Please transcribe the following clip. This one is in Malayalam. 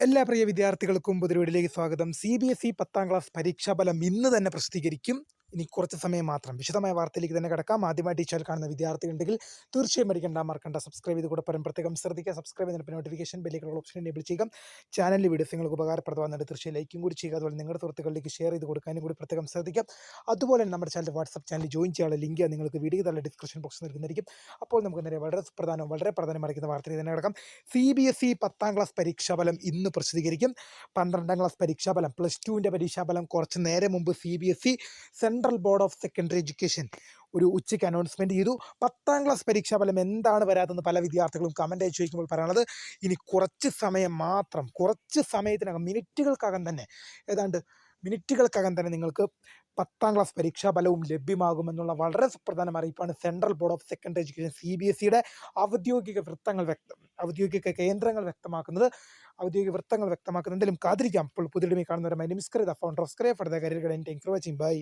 എല്ലാ പ്രിയ വിദ്യാർത്ഥികൾക്കും പുതിരുവിടിലേക്ക് സ്വാഗതം. സി ബി എസ് ഇ പത്താം ക്ലാസ് പരീക്ഷാഫലം ഇന്ന് തന്നെ പ്രസിദ്ധീകരിക്കും. ഇനി കുറച്ച് സമയം മാത്രം. വിശദമായ വാർത്തയിലേക്ക് തന്നെ കിടക്കാം. ആദ്യമായിട്ട് ഈ കാണുന്ന കാണുന്ന വിദ്യാർത്ഥികളുണ്ടെങ്കിൽ തീർച്ചയായും പഠിക്കേണ്ട മറക്കണ്ട. സബ്സ്ക്രൈബ് ചെയ്ത് കൂടെ പരം പ്രത്യേകം ശ്രദ്ധിക്കുക. സബ്സ്ക്രൈബ് ചെയ്തിട്ട് നോട്ടിഫിക്കേഷൻ ബെല്ലിക്കുള്ള ഓപ്ഷൻ എനേബിൾ ചെയ്യുക. ചാനലിൽ വീഡിയോസ് നിങ്ങൾക്ക് ഉപകാരപ്രദമാകുന്നുണ്ട് തീർച്ചയായും ലൈക്കും കൂടി ചെയ്യുക. അതുപോലെ നിങ്ങളുടെ സുഹൃത്തുക്കളിലേക്ക് ഷെയർ ചെയ്ത് കൊടുക്കാനും കൂടി പ്രത്യേകം ശ്രദ്ധിക്കുക. അതുപോലെ തന്നെ നമ്മുടെ ചാനൽ വാട്സ്ആപ്പ് ചാനൽ ജോയിൻ ചെയ്യാനുള്ള ലിങ്ക് നിങ്ങൾക്ക് വീഡിയോ തന്നെ ഡിസ്ക്രിപ്ഷൻ ബോക്സിൽ നൽകുന്നതായിരിക്കും. അപ്പോൾ നമുക്ക് നേരെ വളരെ പ്രധാനവും വളരെ പ്രധാനമായിരിക്കുന്ന വാർത്തയിൽ തന്നെ കിടക്കാം. സി ബി എസ് ഇ പത്താം ക്ലാസ് പരീക്ഷാഫലം ഇന്ന് പ്രസിദ്ധീകരിക്കും. പന്ത്രണ്ടാം ക്ലാസ് പരീക്ഷാഫലം പ്ലസ് ടുവിന്റെ പരീക്ഷാഫലം കുറച്ച് നേരെ മുമ്പ് C B S E central board of secondary education ഒരു ഉച്ചയ്ക്ക് അനൗൺസ്മെന്റ് ചെയ്തു. പത്താം ക്ലാസ് പരീക്ഷാഫലം എന്താണ് വരാത്തതെന്ന് പല വിദ്യാർത്ഥികളും കമന്റ് അയച്ചു ചോദിക്കുമ്പോൾ പറയാനുള്ളത് ഇനി കുറച്ച് സമയം മാത്രം കുറച്ച് സമയത്തിനകം മിനിറ്റുകൾക്കകം തന്നെ ഏതാണ്ട് മിനിറ്റുകൾക്കകം തന്നെ നിങ്ങൾക്ക് പത്താം ക്ലാസ് പരീക്ഷാ ഫലവും ലഭ്യമാകുമെന്നുള്ള വളരെ സുപ്രധാന അറിയിപ്പാണ് central board of secondary education C B S സിയുടെ ഔദ്യോഗിക വൃത്തങ്ങൾ വ്യക്തം ഔദ്യോഗിക കേന്ദ്രങ്ങൾ വ്യക്തമാക്കുന്നത് ഔദ്യോഗിക വൃത്തങ്ങൾ വ്യക്തമാക്കുന്നതിലും കാതിരിക്കാം അപ്പോൾ പുതിയ കാണുന്നവരെ my phone founder of for the career guidance for watching bye